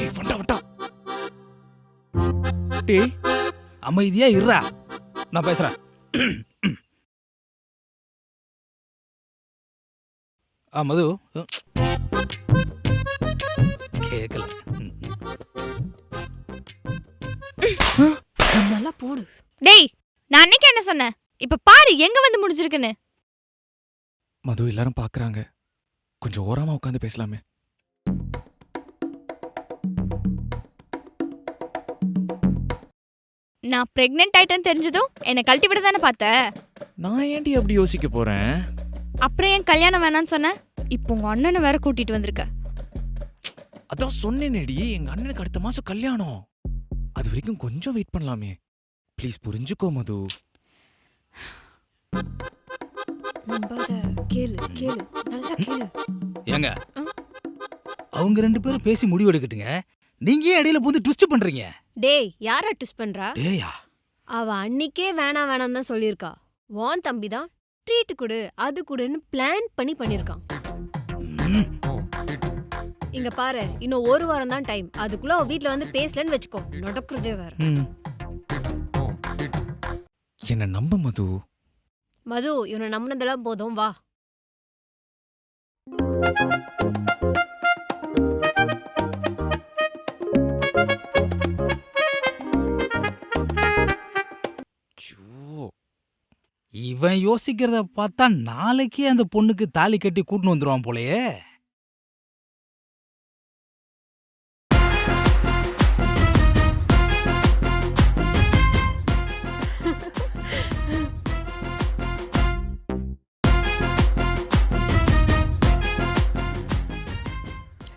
டேய் வண்டா வண்டா. டேய் அமைதியா இருடா. நான் பேசுறேன். ஆ மது. கேட்கல நல்லா போடு. டேய் நான் அன்னைக்கு என்ன சொன்னேன்? இப்ப பாரு எங்க வந்து முடிஞ்சிருக்குன்னு. மது எல்லாரும் பாக்குறாங்க. கொஞ்சம் ஓரமா உட்காந்து பேசலாமே. நான் பிரெக்னென்ட் ஆயிட்டேன்னு தெரிஞ்சதும் என்னை கழட்டி விட தானே பார்த்த? நான் ஏன்டி அப்படி யோசிக்க போறேன்? அப்புறம் ஏன் கல்யாணம் வேணாம்னு சொன்ன? இப்போ உங்க அண்ணனை வேற கூட்டிட்டு வந்திருக்க. அதான் சொன்னேனேடி எங்க அண்ணனுக்கு அடுத்த மாசம் கல்யாணம். அது வரைக்கும் கொஞ்சம் வெயிட் பண்ணலாமே. ப்ளீஸ் புரிஞ்சுக்கோ மது. நம்பாத கேளு கேளு. நல்லா கேளு. ஏங்க? அவங்க ரெண்டு பேரும் பேசி முடிவு எடுக்கட்டுங்க நீங்க ஏன் இடையில புந்து ட்விஸ்ட் பண்றீங்க? டேய் யாரா ட்விஸ்ட் பண்றா? டேயா. அவ அன்னிக்கே வேணாம் வேணாம் தான் சொல்லியிருக்கா. வான் தம்பி தான் ட்ரீட் கொடு அது கொடுன்னு பிளான் பண்ணி பண்ணிருக்கான் ம், இங்க பாரு இன்னும் ஒரு வாரம் தான் டைம் அதுக்குள்ள அவ வீட்ல வந்து பேசலன்னு வச்சுக்கோ. நடக்கிறதே வேற. என்ன நம்ப மது? மது இவனை நம்பினதெல்லாம் போதும் வா. இவன் யோசிக்கிறத பார்த்தா நாளைக்கே அந்த பொண்ணுக்கு தாலி கட்டி கூட்டின்னு வந்துருவான் போலயே.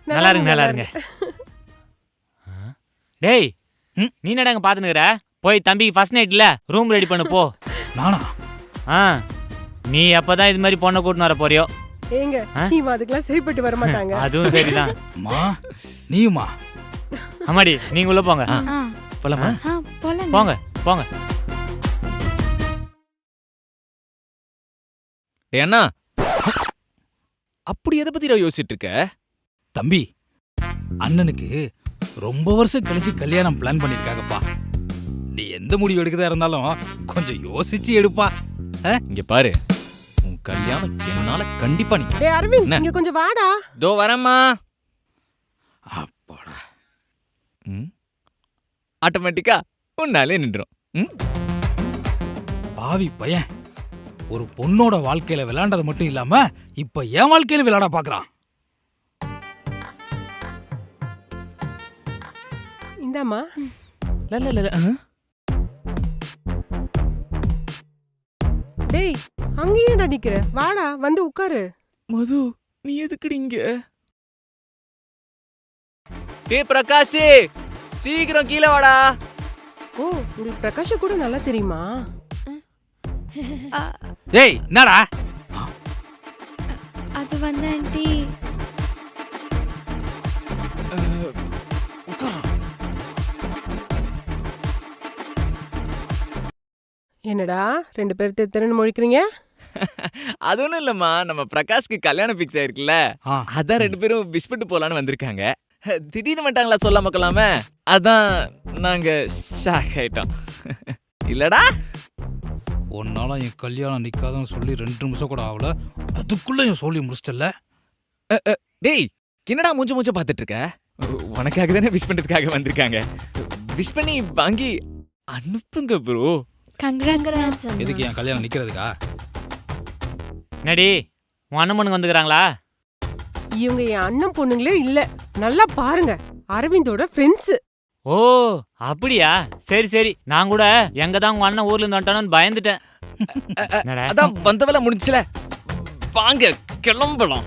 நல்லா இருங்க நல்லா இருங்க. டேய் ம், நீ என்னடா அங்க பாத்துனுக்குற போய் தம்பிக்கு ஃபர்ஸ்ட் நைட்ல ரூம் ரெடி பண்ணு போ. நானா? ஆ நீ எப்பதான் இது மாதிரி பொண்ணை கூட்டின்னு வர போறியோ? ஏங்க? இவன் அதுக்கெல்லாம் சரிப்பட்டு வர மாட்டாங்க அதுவும் சரிதான். மா நீயுமா? அம்மாடி நீங்க உள்ள போங்க. போலாமா? போங்க போங்க. டேய் அண்ணா. அப்படி எதை பத்திடா யோசிச்சுட்டு இருக்க தம்பி அண்ணனுக்கு ரொம்ப வருஷம் கழிச்சு கல்யாணம் பிளான் பண்ணிருக்காங்கப்பா. நீ எந்த முடிவு எடுக்கிறதா இருந்தாலும் கொஞ்சம் யோசிச்சு எடுப்பா. இங்க பாரு. உன் கல்யாணம் என்னால கண்டிப்பா நிக்க டேய் அரவிந்த்? இங்க கொஞ்சம் வாடா. தோ வரேம்மா. அப்பாடா. ம்? ஆட்டோமேட்டிக்கா உன்னாலே நின்றோம் ம்? பாவி பையன் ஒரு பொண்ணோட வாழ்க்கையில விளையாண்டது மட்டும் இல்லாம இப்ப என் வாழ்க்கையில விளையாட பாக்குறான். இந்தாம்மா. ல, ல, டேய் அங்கேயேடா நிக்கிற? வாடா வந்து உட்காரு. மது நீ எதுக்குடி இங்க? டேய் பிரகாஷ் சீக்கிரம் கீழே வாடா. ஓ உங்களுக்கு பிரகாஷ் கூட நல்லா தெரியுமா? ஏய் என்னடா? அது வந்து ஆண்டி என்னடா ரெண்டு பேர் தெரு தெருன்னு முழிக்கிறீங்க? அது ஒண்ணும் இல்லம்மா நம்ம பிரகாஷ்க்கு கல்யாணம் ஃபிக்ஸ் ஆயிருக்குல்ல. அதான் ரெண்டு பேரும் விஷ் பண்ணிட்டு போலான்னு வந்திருக்காங்க. திடீர்னு மாட்டாங்களா சொல்லாம கொள்ளாம அதான் நாங்க ஷாக் ஆயிட்டோம். இல்லடா. உன்னால என் கல்யாணம் நிக்காதுன்னு சொல்லி ரெண்டு நிமிஷம் கூட ஆகல. அதுக்குள்ள என் சொல்லி முடிச்சிட்டல. டேய் என்னடா மூஞ்ச மூஞ்ச பார்த்துட்டு இருக்க உனக்காக தானே விஷ் பண்றதுக்காக வந்திருக்காங்க. விஷ் பண்ணி வாங்கி அனுப்புங்க ப்ரோ கங்க்ராட்ஸ் எதுக்கு என் கல்யாணம் நிக்கிறதுக்கா? என்னடி உன் அண்ணன் வந்துக்கிறாங்களா இவங்க என் அண்ணன் பொண்ணுங்களே இல்ல. நல்லா பாருங்க. அரவிந்தோட ஃப்ரெண்ட்ஸ் ஓ அப்படியா? சரி சரி. நான் கூட எங்க தான் உங்க அண்ணன் ஊர்ல இருந்து வந்துட்டானு பயந்துட்டேன். என்னடா? அதான் வந்த வேலை முடிஞ்சுல வாங்க கிளம்பலாம்.